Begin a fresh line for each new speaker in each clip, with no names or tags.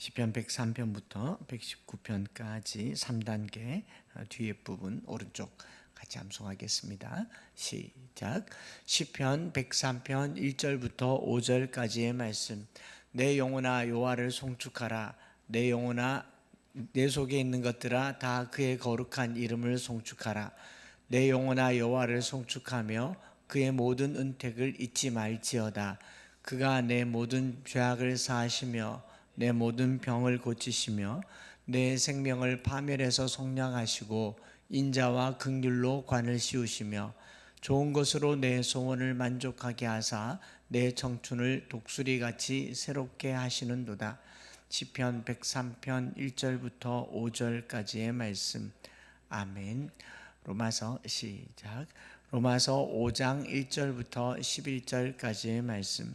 시편 103편부터 119편까지 3단계 어, 뒤에 부분 오른쪽 같이 암송하겠습니다. 시작. 시편 103편 1절부터 5절까지의 말씀. 내 영혼아 여호와를 송축하라. 내 영혼아 내 속에 있는 것들아 다 그의 거룩한 이름을 송축하라. 내 영혼아 여호와를 송축하며 그의 모든 은택을 잊지 말지어다. 그가 내 모든 죄악을 사하시며 내 모든 병을 고치시며 내 생명을 파멸해서 속량하시고 인자와 긍휼로 관을 씌우시며 좋은 것으로 내 소원을 만족하게 하사 내 청춘을 독수리 같이 새롭게 하시는도다. 시편 103편 1절부터 5절까지의 말씀. 아멘. 로마서 시작. 로마서 5장 1절부터 11절까지의 말씀.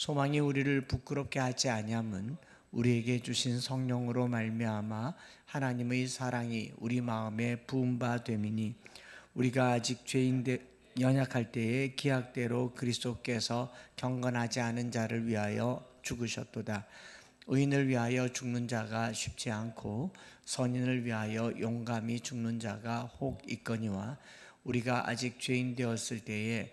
소망이 우리를 부끄럽게 하지 아니함은 우리에게 주신 성령으로 말미암아 하나님의 사랑이 우리 마음에 부은 바 됨이니 우리가 아직 죄인 연약할 때에 기약대로 그리스도께서 경건하지 않은 자를 위하여 죽으셨도다. 의인을 위하여 죽는 자가 쉽지 않고 선인을 위하여 용감히 죽는 자가 혹 있거니와 우리가 아직 죄인 되었을 때에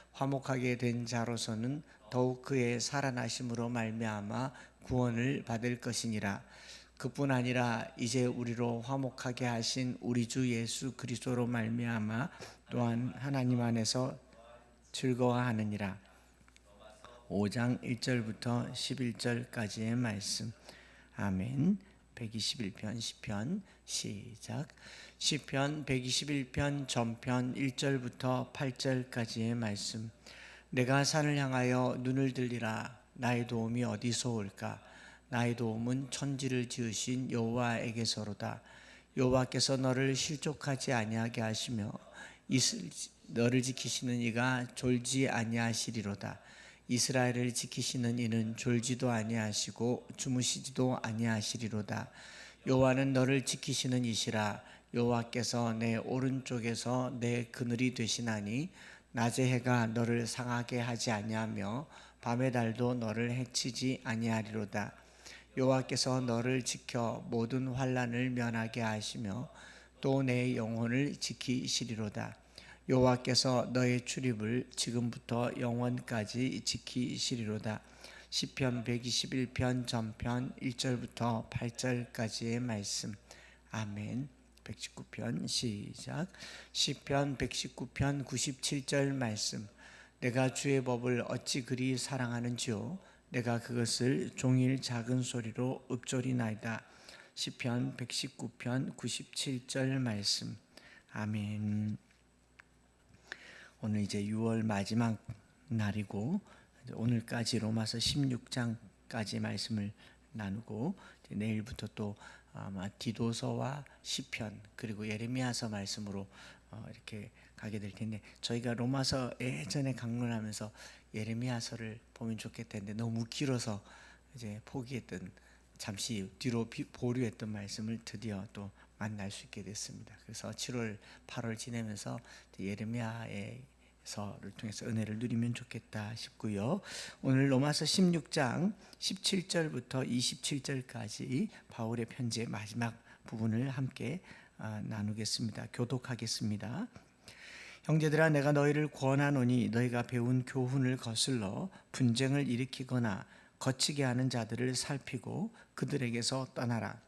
화목하게 된 자로서는 더욱 그의 살아나심으로 말미암아 구원을 받을 것이니라. 그뿐 아니라 이제 우리로 화목하게 하신 우리 주 예수 그리스도로 말미암아 또한 하나님 안에서 즐거워하느니라. 5장 1절부터 11절까지의 말씀. 아멘. 121편 시편 시작. 시편 121편 전편 1절부터 8절까지의 말씀. 내가 산을 향하여 눈을 들리라 나의 도움이 어디서 올까? 나의 도움은 천지를 지으신 여호와에게서로다. 여호와께서 너를 실족하지 아니하게 하시며 너를 지키시는 이가 졸지 아니하시리로다. 이스라엘을 지키시는 이는 졸지도 아니하시고 주무시지도 아니하시리로다. 여호와는 너를 지키시는 이시라. 여호와께서 내 오른쪽에서 내 그늘이 되시나니 낮의 해가 너를 상하게 하지 아니하며 밤의 달도 너를 해치지 아니하리로다. 여호와께서 너를 지켜 모든 환란을 면하게 하시며 또 내 영혼을 지키시리로다. 여호와께서 너의 출입을 지금부터 영원까지 지키시리로다. 시편 121편 전편 1절부터 8절까지의 말씀. 아멘. 119편 시작. 시편 119편 97절 말씀. 내가 주의 법을 어찌 그리 사랑하는지요 내가 그것을 종일 작은 소리로 읊조리나이다. 시편 119편 97절 말씀. 아멘. 오늘 이제 6월 마지막 날이고 오늘까지 로마서 16장까지 말씀을 나누고 내일부터 또 아마 디도서와 시편 그리고 예레미야서 말씀으로 어, 이렇게 가게 될 텐데 저희가 로마서 예전에 강론하면서 예레미야서를 보면 좋겠다 했는데 너무 길어서 이제 포기했던 잠시 뒤로 보류했던 말씀을 드디어 또 만날 수 있게 됐습니다. 그래서 7월, 8월 지내면서 예레미야의 서를 통해서 은혜를 누리면 좋겠다 싶고요. 오늘 로마서 16장 17절부터 27절까지 바울의 편지의 마지막 부분을 함께 아, 나누겠습니다. 교독하겠습니다. 형제들아 내가 너희를 권하노니 너희가 배운 교훈을 거슬러 분쟁을 일으키거나 거치게 하는 자들을 살피고 그들에게서 떠나라.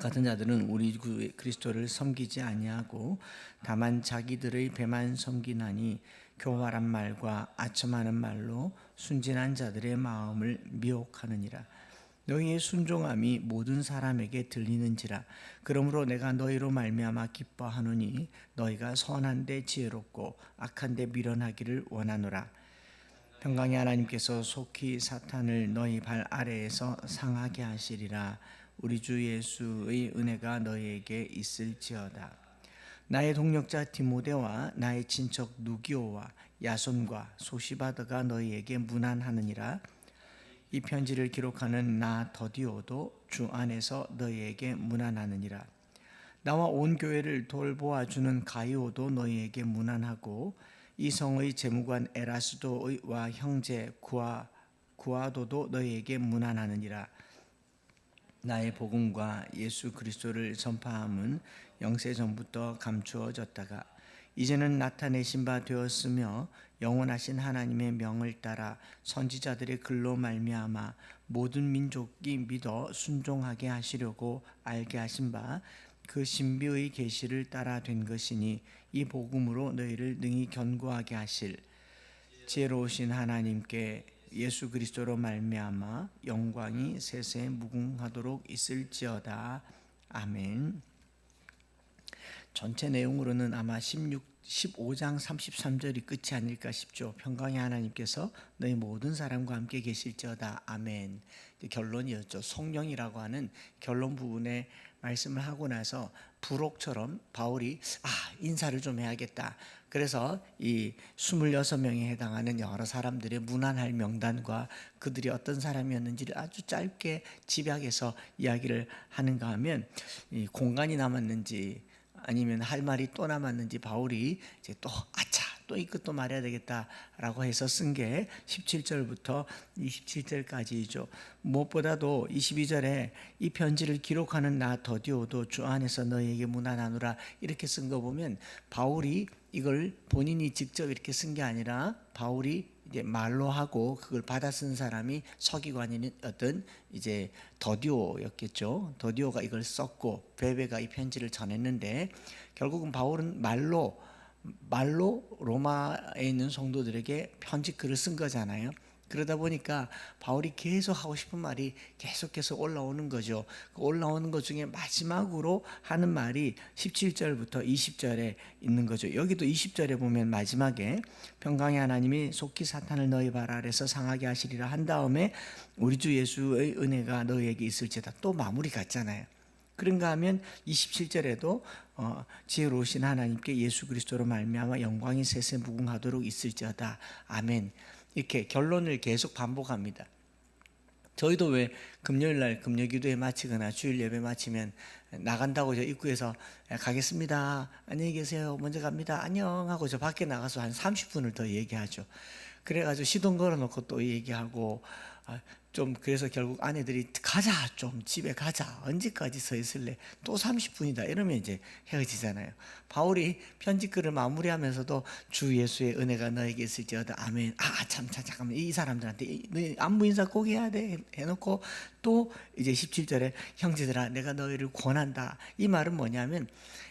같은 자들은 우리 구 그리스도를 섬기지 아니하고 다만 자기들의 배만 섬기나니 교활한 말과 아첨하는 말로 순진한 자들의 마음을 미혹하느니라. 너희의 순종함이 모든 사람에게 들리는지라. 그러므로 내가 너희로 말미암아 기뻐하노니 너희가 선한데 지혜롭고 악한데 미련하기를 원하노라. 평강의 하나님께서 속히 사탄을 너희 발 아래에서 상하게 하시리라. 우리 주 예수의 은혜가 너희에게 있을지어다. 나의 동력자 디모데와 나의 친척 누기오와 야손과 소시바드가 너희에게 문안하느니라. 이 편지를 기록하는 나 더디오도 주 안에서 너희에게 문안하느니라. 나와 온 교회를 돌보아 주는 가이오도 너희에게 문안하고 이 성의 재무관 에라스도와 형제 구아 구아도도 너희에게 문안하느니라. 나의 복음과 예수 그리스도를 전파함은 영세 전부터 감추어졌다가 이제는 나타내신 바 되었으며 영원하신 하나님의 명을 따라 선지자들의 글로 말미암아 모든 민족이 믿어 순종하게 하시려고 알게 하신 바 그 신비의 계시를 따라 된 것이니 이 복음으로 너희를 능히 견고하게 하실 지혜로우신 하나님께 예수 그리스도로 말미암아 영광이 세세 무궁하도록 있을지어다 아멘. 전체 내용으로는 아마 16, 15장 33절이 끝이 아닐까 싶죠. 평강의 하나님께서 너희 모든 사람과 함께 계실지어다. 아멘. 결론이었죠. 성령이라고 하는 결론 부분에 말씀을 하고 나서 부록처럼 바울이 아 인사를 좀 해야겠다. 그래서 이 26명에 해당하는 여러 사람들의 문안할 명단과 그들이 어떤 사람이었는지를 아주 짧게 집약해서 이야기를 하는가 하면 이 공간이 남았는지 아니면 할 말이 또 남았는지 바울이 이제 또 아차 또 이것도 말해야 되겠다라고 해서 쓴 게 17절부터 27절까지죠. 무엇보다도 22절에 이 편지를 기록하는 나 더디오도 주 안에서 너희에게 문안하노라 이렇게 쓴 거 보면 바울이 이걸 본인이 직접 이렇게 쓴 게 아니라 바울이 이제 말로 하고 그걸 받아 쓴 사람이 서기관인 어떤 이제 더디오였겠죠. 더디오가 이걸 썼고 베베가 이 편지를 전했는데 결국은 바울은 말로 말로 로마에 있는 성도들에게 편지 글을 쓴 거잖아요. 그러다 보니까 바울이 계속 하고 싶은 말이 계속해서 올라오는 거죠. 그 올라오는 것 중에 마지막으로 하는 말이 17절부터 20절에 있는 거죠. 여기도 20절에 보면 마지막에 평강의 하나님이 속히 사탄을 너희 발 아래서 상하게 하시리라 한 다음에 우리 주 예수의 은혜가 너희에게 있을지다 또 마무리 같잖아요. 그런가 하면 27절에도 어, 지혜로우신 하나님께 예수 그리스도로 말미암아 영광이 세세 무궁하도록 있을지어다. 아멘. 이렇게 결론을 계속 반복합니다. 저희도 왜 금요일 날 금요 기도회 마치거나 주일 예배 마치면 나간다고 저 입구에서 가겠습니다. 안녕히 계세요. 먼저 갑니다. 안녕 하고 저 밖에 나가서 한 30분을 더 얘기하죠. 그래가지고 시동 걸어놓고 또 얘기하고 아, 좀 그래서 결국 아내들이 가자 좀 집에 가자 언제까지 서 있을래? 또 30분이다. 이러면 이제 헤어지잖아요. 바울이 편지글을 마무리하면서도 주 예수의 은혜가 너에게 있을지어다. 아멘. 아참 참, 잠깐만. 이 사람들한테 너희 안부 인사 꼭 해야 돼. 해놓고 또 이제 17절에 형제들아 내가 너희를 권한다. 이 말은 뭐냐면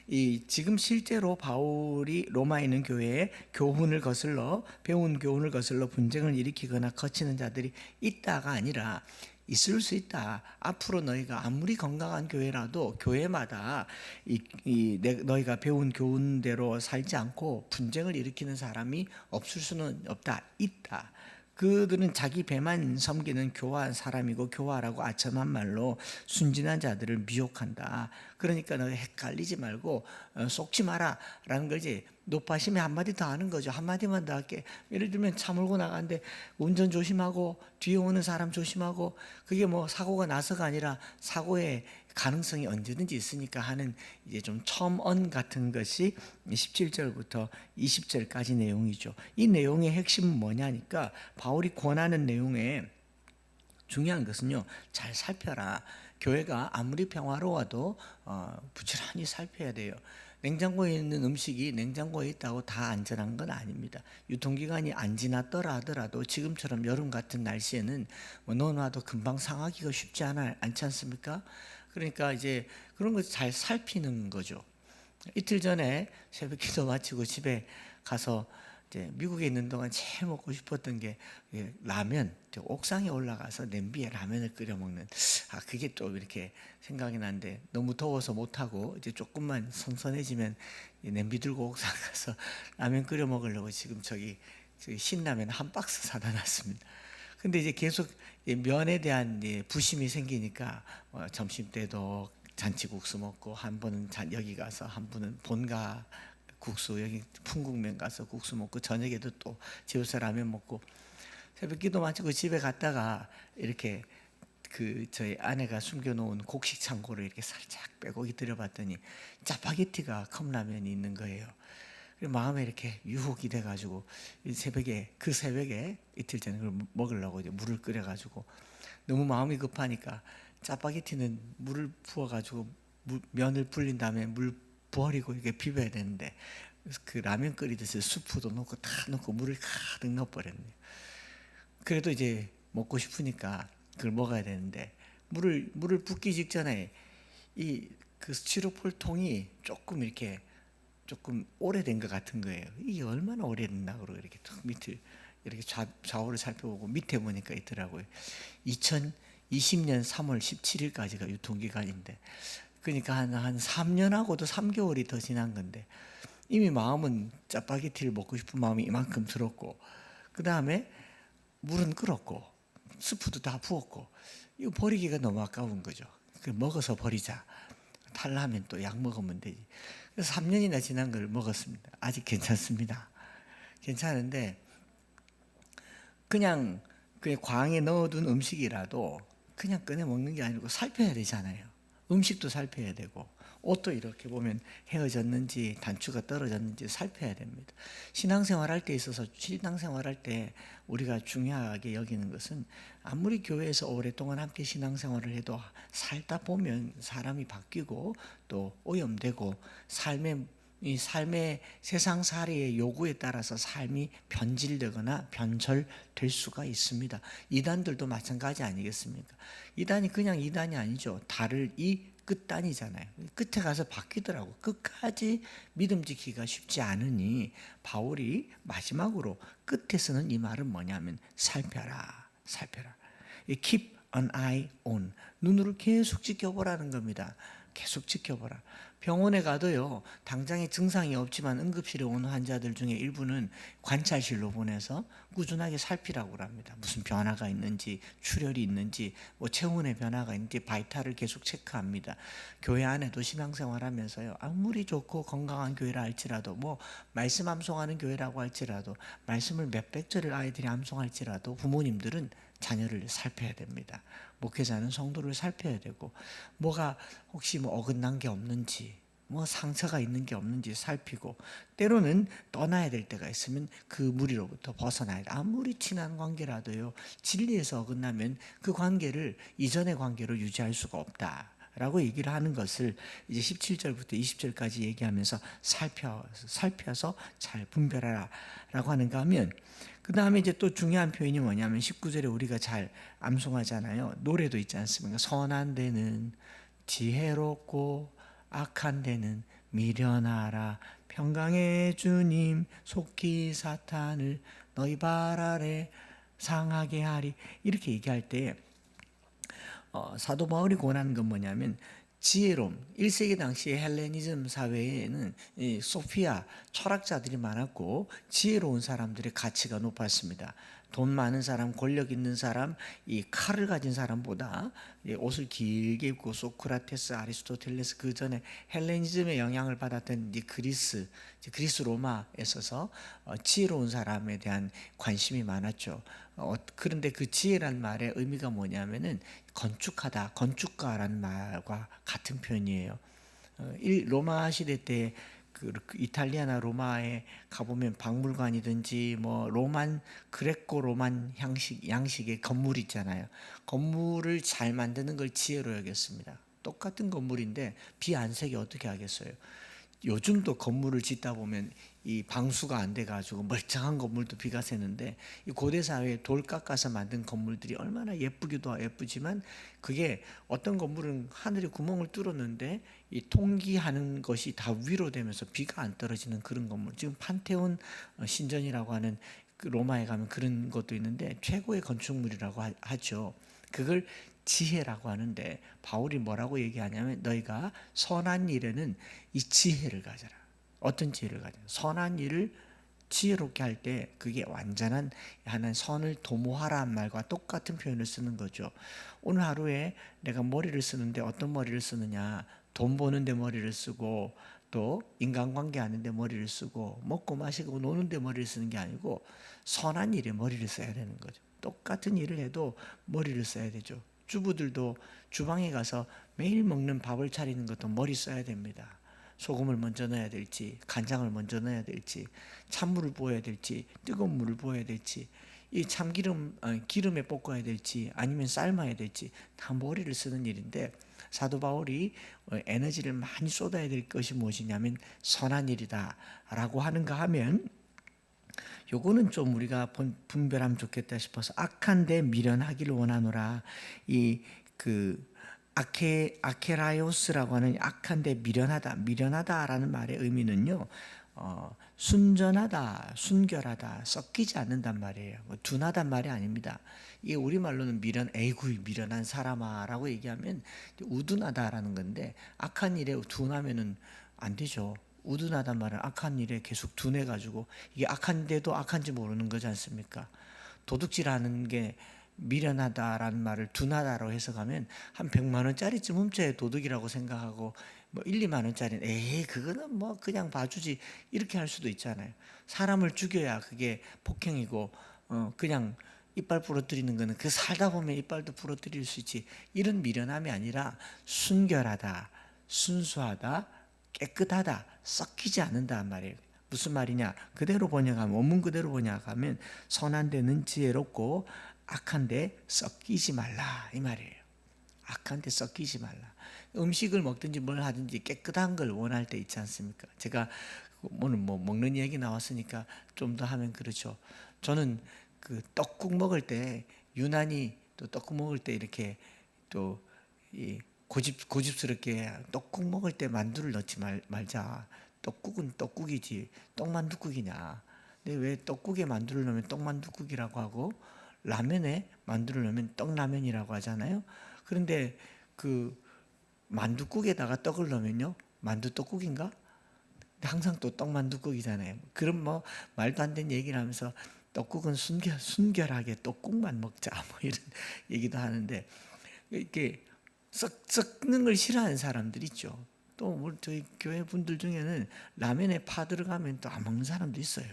이 지금 실제로 바울이 로마에 있는 교회에 교훈을 거슬러 배운 교훈을 거슬러 분쟁을 일으키거나 거치는 자들이 있다가 아니 라 있을 수 있다. 앞으로 너희가 아무리 건강한 교회라도 교회마다 이, 이 너희가 배운 교훈대로 살지 않고 분쟁을 일으키는 사람이 없을 수는 없다. 있다. 그들은 자기 배만 섬기는 교화한 사람이고 교화라고 아첨한 말로 순진한 자들을 미혹한다. 그러니까 너 헷갈리지 말고 어, 속지 마라라는 거지. 높아심에 한마디 더 하는 거죠. 한마디만 더 할게. 예를 들면 차 몰고 나가는데 운전 조심하고 뒤에 오는 사람 조심하고 그게 뭐 사고가 나서가 아니라 사고의 가능성이 언제든지 있으니까 하는 이제 좀 첨언 같은 것이 17절부터 20절까지 내용이죠. 이 내용의 핵심은 뭐냐니까 바울이 권하는 내용에 중요한 것은요. 잘 살펴라. 교회가 아무리 평화로워도 어, 부지런히 살펴야 돼요. 냉장고에 있는 음식이 냉장고에 있다고 다 안전한 건 아닙니다. 유통기간이 안 지났더라 하더라도 지금처럼 여름 같은 날씨에는 뭐 넣어놔도 금방 상하기가 쉽지 않아, 않지 않습니까? 그러니까 이제 그런 거잘 살피는 거죠. 이틀 전에 새벽 기도 마치고 집에 가서 이제 미국에 있는 동안 제일 먹고 싶었던 게 예, 라면. 저 옥상에 올라가서 냄비에 라면을 끓여 먹는. 아 그게 또 이렇게 생각이 나는데 너무 더워서 못 하고 이제 조금만 선선해지면 이 냄비 들고 옥상 가서 라면 끓여 먹으려고 지금 저기, 신라면 한 박스 사다 놨습니다. 근데 이제 계속 이 면에 대한 부심이 생기니까 어, 점심 때도 잔치국수 먹고 한 번은 잔- 여기 가서 한 번은 본가 국수 여기 풍국면 가서 국수 먹고 저녁에도 또 집에서 라면 먹고 새벽기도 마치고 집에 갔다가 이렇게 그 저희 아내가 숨겨놓은 곡식 창고를 이렇게 살짝 빼고기 들여봤더니 짜파게티가 컵라면이 있는 거예요. 마음에 이렇게 유혹이 돼가지고 이 새벽에 그 새벽에 이틀 전에 그걸 먹으려고 이제 물을 끓여가지고 너무 마음이 급하니까 짜파게티는 물을 부어가지고 물- 면을 불린 다음에 물 부어리고 이렇게 비벼야 되는데 그 라면 끓이듯이 수프도 넣고 다 넣고 물을 가득 넣어버렸네요. 그래도 이제 먹고 싶으니까 그걸 먹어야 되는데 물을 물을 붓기 직전에 이 그 스티로폴 통이 조금 이렇게 조금 오래된 것 같은 거예요. 이게 얼마나 오래됐나 그러고 이렇게 툭 밑을 이렇게 좌, 좌우를 살펴보고 밑에 보니까 있더라고요. 2020년 3월 17일까지가 유통기간인데 그러니까 한, 한 3년하고도 3개월이 더 지난 건데 이미 마음은 짜파게티를 먹고 싶은 마음이 이만큼 들었고 그 다음에 물은 끓었고 스프도 다 부었고 이거 버리기가 너무 아까운 거죠. 그 먹어서 버리자. 탈라면 또 약 먹으면 되지. 그래서 3년이나 지난 걸 먹었습니다. 아직 괜찮습니다. 괜찮은데 그냥 그 광에 넣어둔 음식이라도 그냥 꺼내 먹는 게 아니고 살펴야 되잖아요. 음식도 살펴야 되고 옷도 이렇게 보면 헤어졌는지 단추가 떨어졌는지 살펴야 됩니다. 신앙생활 할때 있어서 신앙생활 할때 우리가 중요하게 여기는 것은 아무리 교회에서 오랫동안 함께 신앙생활을 해도 살다 보면 사람이 바뀌고 또 오염되고 삶의 이 삶의 세상 살이의 요구에 따라서 삶이 변질되거나 변절될 수가 있습니다. 이단들도 마찬가지 아니겠습니까? 이단이 그냥 이단이 아니죠. 달을 이 끝단이잖아요. 끝에 가서 바뀌더라고. 끝까지 믿음 지키기가 쉽지 않으니 바울이 마지막으로 끝에 쓰는 이 말은 뭐냐면 살펴라, 살펴라. 이 keep an eye on 눈으로 계속 지켜보라는 겁니다. 계속 지켜보라. 병원에 가도요, 당장에 증상이 없지만 응급실에 온 환자들 중에 일부는 관찰실로 보내서 꾸준하게 살피라고 합니다. 무슨 변화가 있는지, 출혈이 있는지, 뭐 체온의 변화가 있는지, 바이탈을 계속 체크합니다. 교회 안에도 신앙생활 하면서요, 아무리 좋고 건강한 교회라 할지라도, 뭐, 말씀 암송하는 교회라고 할지라도, 말씀을 몇백 절을 아이들이 암송할지라도 부모님들은 자녀를 살펴야 됩니다. 목회자는 성도를 살펴야 되고 뭐가 혹시 뭐 어긋난 게 없는지 뭐 상처가 있는 게 없는지 살피고 때로는 떠나야 될 때가 있으면 그 무리로부터 벗어나야 돼. 아무리 친한 관계라도요. 진리에서 어긋나면 그 관계를 이전의 관계로 유지할 수가 없다. 라고 얘기를 하는 것을 이제 17절부터 20절까지 얘기하면서 살펴, 살펴서 잘 분별하라 라고 하는가 하면 그 다음에 이제 또 중요한 표현이 뭐냐면 19절에 우리가 잘 암송하잖아요. 노래도 있지 않습니까? 선한 데는 지혜롭고 악한 데는 미련하라. 평강의 주님 속히 사탄을 너희 발 아래 상하게 하리. 이렇게 얘기할 때 어, 사도 바울이 권하는 건 뭐냐면 지혜로움. 1세기 당시에 헬레니즘 사회에는 이 소피아 철학자들이 많았고 지혜로운 사람들의 가치가 높았습니다. 돈 많은 사람, 권력 있는 사람, 이 칼을 가진 사람보다 이 옷을 길게 입고 소크라테스, 아리스토텔레스 그 전에 헬레니즘의 영향을 받았던 이 그리스, 이제 그리스 로마에 있어서 어, 지혜로운 사람에 대한 관심이 많았죠. 어, 그런데 그 지혜란 말의 의미가 뭐냐면은 건축하다, 건축가라는 말과 같은 표현이에요. 어, 이 로마 시대 때 그 이탈리아나 로마에 가보면 박물관이든지 뭐 로만 그레코 로만 형식 양식의 건물 있잖아요. 건물을 잘 만드는 걸 지혜로 여겼습니다. 똑같은 건물인데 비 안 새게 어떻게 하겠어요? 요즘도 건물을 짓다 보면 이 방수가 안 돼 가지고 멀쩡한 건물도 비가 새는데 이 고대 사회에 돌 깎아서 만든 건물들이 얼마나 예쁘기도 예쁘지만 그게 어떤 건물은 하늘에 구멍을 뚫었는데 이 통기하는 것이 다 위로 되면서 비가 안 떨어지는 그런 건물. 지금 판테온 어, 신전이라고 하는 그 로마에 가면 그런 것도 있는데 최고의 건축물이라고 하- 하죠. 그걸 지혜라고 하는데 바울이 뭐라고 얘기하냐면 너희가 선한 일에는 이 지혜를 가져라. 어떤 지혜를 가져? 선한 일을 지혜롭게 할 때 그게 완전한 하나의 선을 도모하라는 말과 똑같은 표현을 쓰는 거죠. 오늘 하루에 내가 머리를 쓰는데 어떤 머리를 쓰느냐? 돈 버는데 머리를 쓰고 또 인간관계 하는데 머리를 쓰고 먹고 마시고 노는데 머리를 쓰는 게 아니고 선한 일에 머리를 써야 되는 거죠. 똑같은 일을 해도 머리를 써야 되죠. 주부들도 주방에 가서 매일 먹는 밥을 차리는 것도 머리 써야 됩니다. 소금을 먼저 넣어야 될지, 간장을 먼저 넣어야 될지, 찬물을 부어야 될지, 뜨거운 물을 부어야 될지, 이 참기름 어, 기름에 볶아야 될지, 아니면 삶아야 될지 다 머리를 쓰는 일인데 사도 바울이 어, 에너지를 많이 쏟아야 될 것이 무엇이냐면 선한 일이다라고 하는가 하면 요거는 좀 우리가 분- 분별하면 좋겠다 싶어서 악한데 미련하기를 원하노라. 이그 아케 아케라이오스라고 하는 악한데 미련하다 미련하다라는 말의 의미는요 어, 순전하다 순결하다 섞이지 않는단 말이에요. 뭐 둔하단 말이 아닙니다. 이게 우리 말로는 미련 에이구 미련한 사람아라고 얘기하면 우둔하다라는 건데 악한 일에 둔하면은 안 되죠 우둔하단 말은 악한 일에 계속 둔해 가지고 이게 악한데도 악한지 모르는 거지 않습니까? 도둑질하는 게 미련하다라는 말을 둔하다로 해석하면 한 100만 원짜리쯤 훔쳐야 도둑이라고 생각하고 뭐 1, 2만 원짜리는 에이 그거는 뭐 그냥 봐주지 이렇게 할 수도 있잖아요. 사람을 죽여야 그게 폭행이고 어 그냥 이빨 부러뜨리는 거는 그 살다 보면 이빨도 부러뜨릴 수 있지 이런 미련함이 아니라 순결하다 순수하다 깨끗하다 섞이지 않는다 말이에요. 무슨 말이냐? 그대로 번역하면 원문 그대로 번역하면 선한 데는 지혜롭고 악한 데 섞이지 말라 이 말이에요. 악한 데 섞이지 말라. 음식을 먹든지 뭘 하든지 깨끗한 걸 원할 때 있지 않습니까? 제가 오늘 뭐 먹는 얘기 나왔으니까 좀 더 하면 그렇죠. 저는 그 떡국 먹을 때 유난히 또 떡국 먹을 때 이렇게 또 이 고집 고집스럽게 떡국 먹을 때 만두를 넣지 말, 말자. 떡국은 떡국이지 떡만두국이냐. 근데 왜 떡국에 만두를 넣으면 떡만두국이라고 하고 라면에 만두를 넣으면 떡라면이라고 하잖아요. 그런데 그 만두국에다가 떡을 넣으면요 만두 떡국인가? 근데 항상 또 떡만두국이잖아요. 그럼 뭐 말도 안 되는 얘기를 하면서 떡국은 순결 순결하게 떡국만 먹자 뭐 이런 얘기도 하는데 이렇게 썩 썩는 걸 싫어하는 사람들 있죠. 또 우리 저희 교회 분들 중에는 라면에 파 들어가면 또 안 먹는 사람도 있어요.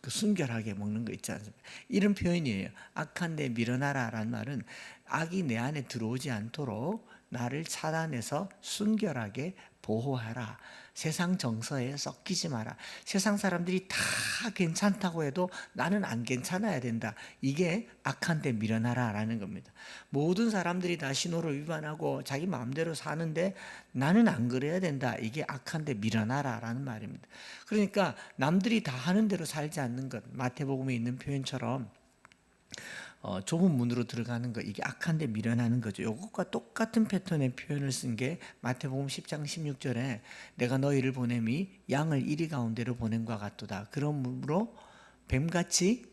그 순결하게 먹는 거 있지 않습니까? 이런 표현이에요. 악한 데 밀어나라라는 말은 악이 내 안에 들어오지 않도록 나를 차단해서 순결하게 보호하라. 세상 정서에 섞이지 마라. 세상 사람들이 다 괜찮다고 해도 나는 안 괜찮아야 된다. 이게 악한데 밀어나라라는 겁니다. 모든 사람들이 다 신호를 위반하고 자기 마음대로 사는데 나는 안 그래야 된다. 이게 악한데 밀어나라라는 말입니다. 그러니까 남들이 다 하는 대로 살지 않는 것. 마태복음에 있는 표현처럼 어, 좁은 문으로 들어가는 거 이게 악한데 미련하는 거죠. 이것과 똑같은 패턴의 표현을 쓴 게 마태복음 10장 16절에 내가 너희를 보냄이 양을 이리 가운데로 보냄과 같도다. 그러므로 뱀같이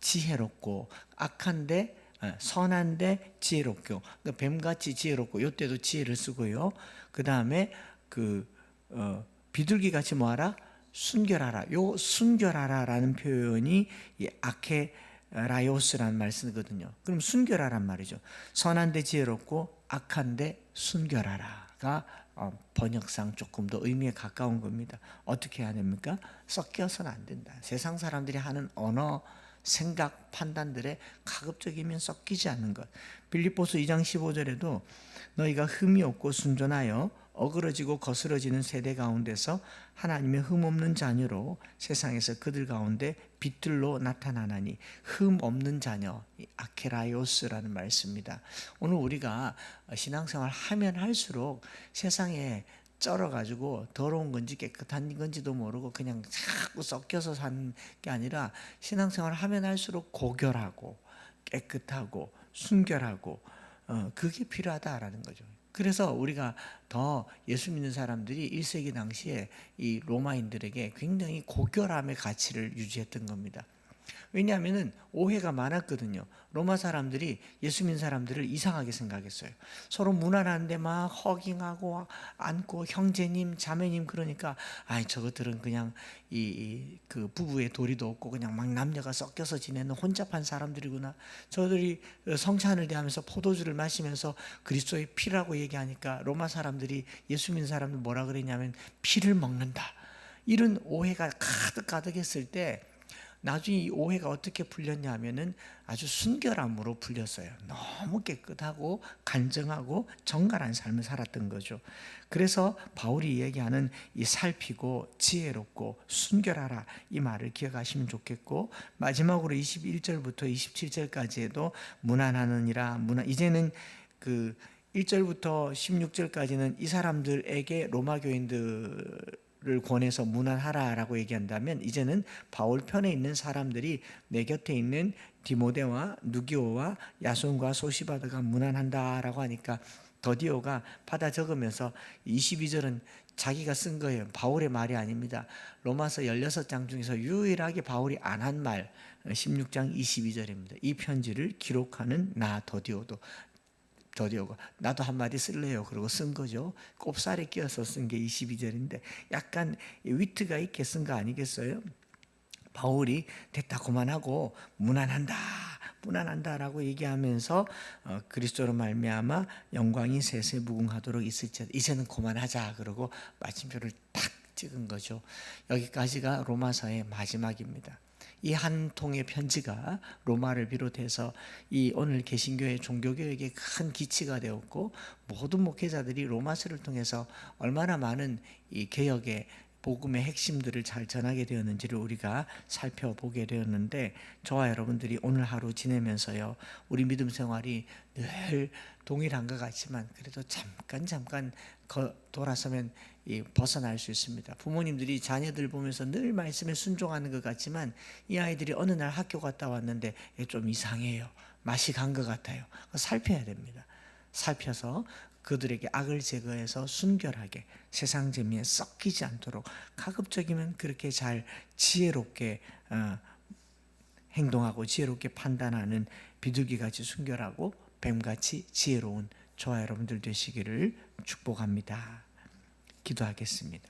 지혜롭고 악한데 어, 선한데 지혜롭고 그러니까 뱀같이 지혜롭고 이때도 지혜를 쓰고요. 그 다음에 그 어, 비둘기 같이 뭐하라 순결하라. 요 순결하라라는 표현이 이 아케 라이오스라는 말 쓰거든요. 그럼 순결하란 말이죠. 선한데 지혜롭고 악한데 순결하라가 어, 번역상 조금 더 의미에 가까운 겁니다. 어떻게 해야 됩니까? 섞여서는 안 된다. 세상 사람들이 하는 언어, 생각, 판단들에 가급적이면 섞이지 않는 것. 빌립보서 2장 15절에도 너희가 흠이 없고 순전하여 어그러지고 거스러지는 세대 가운데서 하나님의 흠 없는 자녀로 세상에서 그들 가운데 빛들로 나타나나니 흠 없는 자녀 이 아케라이오스라는 말씀입니다. 오늘 우리가 신앙생활 하면 할수록 세상에 쩔어가지고 더러운 건지 깨끗한 건지도 모르고 그냥 자꾸 섞여서 사는 게 아니라 신앙생활을 하면 할수록 고결하고 깨끗하고 순결하고 어, 그게 필요하다라는 거죠. 그래서 우리가 더 예수 믿는 사람들이 1세기 당시에 이 로마인들에게 굉장히 고결함의 가치를 유지했던 겁니다. 왜냐하면은 오해가 많았거든요. 로마 사람들이 예수 믿는 사람들을 이상하게 생각했어요. 서로 무난한데 막 허깅하고 안고 형제님, 자매님 그러니까 아이 저것들은 그냥 이 그 부부의 도리도 없고 그냥 막 남녀가 섞여서 지내는 혼잡한 사람들이구나. 저들이 성찬을 대하면서 포도주를 마시면서 그리스도의 피라고 얘기하니까 로마 사람들이 예수 믿는 사람들 뭐라 그랬냐면 피를 먹는다. 이런 오해가 가득 가득했을 때 나중에 이 오해가 어떻게 풀렸냐 하면은 아주 순결함으로 풀렸어요. 너무 깨끗하고 간정하고 정갈한 삶을 살았던 거죠. 그래서 바울이 얘기하는 이 살피고 지혜롭고 순결하라 이 말을 기억하시면 좋겠고 마지막으로 21절부터 27절까지에도 무난하느니라 무난 이제는 그 1절부터 16절까지는 이 사람들에게 로마 교인들 를 권해서 무난하라라고 얘기한다면 이제는 바울 편에 있는 사람들이 내 곁에 있는 디모데와 누기오와 야손과 소시바드가 무난한다라고 하니까 더디오가 받아 적으면서 22절은 자기가 쓴 거예요. 바울의 말이 아닙니다. 로마서 16장 중에서 유일하게 바울이 안 한 말 16장 22절입니다. 이 편지를 기록하는 나 더디오도 더디오가 나도 한마디 쓸래요. 그러고 쓴 거죠. 꼽살에 끼어서 쓴 게 22절인데 약간 위트가 있게 쓴 거 아니겠어요? 바울이 됐다 그만하고 무난한다. 무난한다라고 얘기하면서 어, 그리스도로 말미암아 영광이 세세 무궁하도록 있을지 이제는 그만하자 그러고 마침표를 탁 찍은 거죠. 여기까지가 로마서의 마지막입니다. 이 한 통의 편지가 로마를 비롯해서 이 오늘 개신교의 종교교육에 큰 기치가 되었고 모든 목회자들이 로마서를 통해서 얼마나 많은 이 개혁의 복음의 핵심들을 잘 전하게 되었는지를 우리가 살펴보게 되었는데 저와 여러분들이 오늘 하루 지내면서요 우리 믿음 생활이 늘 동일한 것 같지만 그래도 잠깐 잠깐 돌아서면 벗어날 수 있습니다. 부모님들이 자녀들 보면서 늘 말씀에 순종하는 것 같지만 이 아이들이 어느 날 학교 갔다 왔는데 좀 이상해요. 맛이 간 것 같아요. 살펴야 됩니다. 살펴서 그들에게 악을 제거해서 순결하게 세상 재미에 섞이지 않도록 가급적이면 그렇게 잘 지혜롭게 어, 행동하고 지혜롭게 판단하는 비둘기같이 순결하고 뱀같이 지혜로운 저와 여러분들 되시기를 축복합니다. 기도하겠습니다.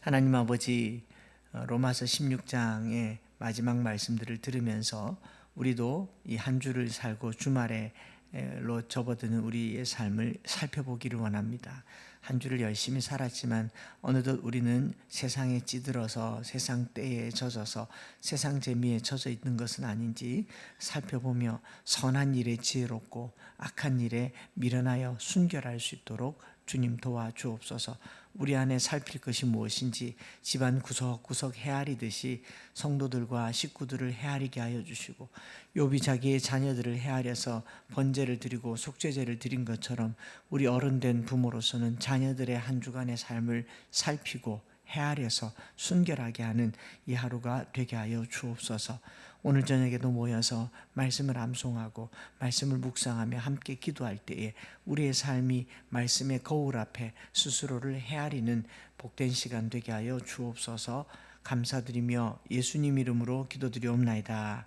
하나님 아버지 어, 로마서 16장의 마지막 말씀들을 들으면서 우리도 이 한 주를 살고 주말에로 접어드는 우리의 삶을 살펴보기를 원합니다. 한 주를 열심히 살았지만 어느덧 우리는 세상에 찌들어서 세상 때에 젖어서 세상 재미에 젖어 있는 것은 아닌지 살펴보며 선한 일에 지혜롭고 악한 일에 미련하여 순결할 수 있도록 주님 도와 주옵소서. 우리 안에 살필 것이 무엇인지 집안 구석구석 헤아리듯이 성도들과 식구들을 헤아리게 하여 주시고 욥이 자기의 자녀들을 헤아려서 번제를 드리고 속죄제를 드린 것처럼 우리 어른된 부모로서는 자녀들의 한 주간의 삶을 살피고 헤아려서 순결하게 하는 이 하루가 되게 하여 주옵소서. 오늘 저녁에도 모여서 말씀을 암송하고 말씀을 묵상하며 함께 기도할 때에 우리의 삶이 말씀의 거울 앞에 스스로를 헤아리는 복된 시간 되게 하여 주옵소서. 감사드리며 예수님 이름으로 기도드리옵나이다.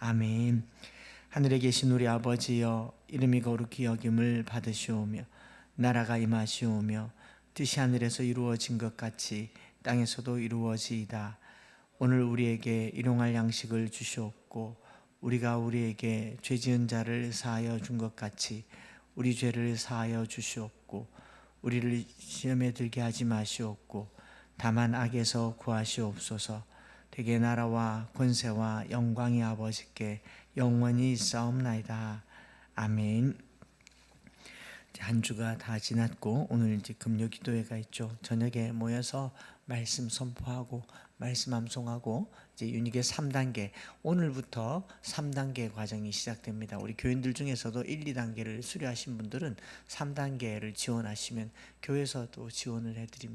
아멘. 하늘에 계신 우리 아버지여 이름이 거룩히 여김을 받으시오며 나라가 임하시오며 뜻이 하늘에서 이루어진 것 같이 땅에서도 이루어지이다. 오늘 우리에게 일용할 양식을 주시옵고 우리가 우리에게 죄 지은 자를 사하여 준 것 같이 우리 죄를 사하여 주시옵고 우리를 시험에 들게 하지 마시옵고 다만 악에서 구하시옵소서. 대개 나라와 권세와 영광이 아버지께 영원히 싸움나이다. 아멘. 한 주가 다 지났고 오늘 이제 금요 기도회가 있죠. 저녁에 모여서 말씀 선포하고 말씀 암송하고 이제 유니게 3단계 오늘부터 3단계 과정이 시작됩니다. 우리 교인들 중에서도 1, 2단계를 수료하신 분들은 3단계를 지원하시면 교회에서도 지원을 해드립니다.